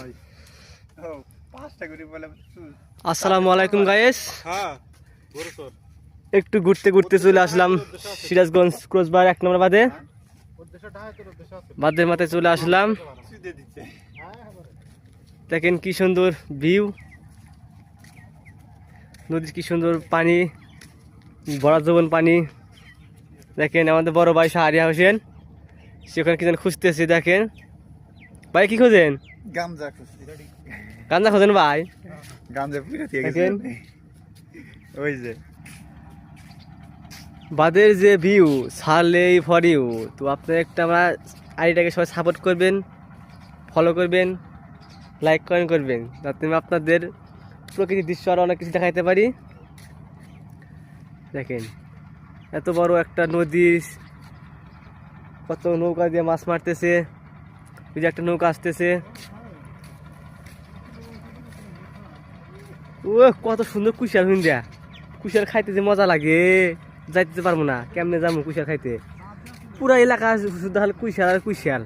নাই। ও পাঁচটা করে বলে চুল। আসসালামু আলাইকুম গায়েস হ্যাঁ একটু ঘুরতে ঘুরতে চলে আসলাম সিরাজগঞ্জ ক্রসবার এক নম্বর বাদে। আছে। বাদের মাথায় চলে আসলাম। দেখেন কি সুন্দর ভিউ। নদীর কি সুন্দর পানি বড় জবন পানি। দেখেন আমাদের বড় ভাই শাহরিয়া হোসেন সেখানে কি যেন খুঁজতেছি দেখেন। ভাই কি খোঁজেন? গামজা গান্দা খোঁজেন ভাই। গামজা পুরো দিয়ে গেছে। দেখেন। ওই যে। বাদের যে ভিউ সারলেই ফর ইউ তো আপনার একটা আমরা আইডিটাকে সবাই সাপোর্ট করবেন ফলো করবেন লাইক কমেন্ট করবেন। যাতে আমি আপনাদের প্রকৃতির দৃশ্য আরও অনেক কিছু দেখাইতে পারি। দেখেন এত বড় একটা নদী কত নৌকা দিয়ে মাছ মারতেছে। এই যে একটা নৌকা আসতেছে। ও কত সুন্দর কুশিয়ার হুন্দিয়া কুশিয়ার খাইতে যে মজা লাগে, যাইতে পারব না। কেমনে যাব কুশিয়ার খাইতে? পুরা এলাকা শুধু হলে কুশিয়াল আর কুশাল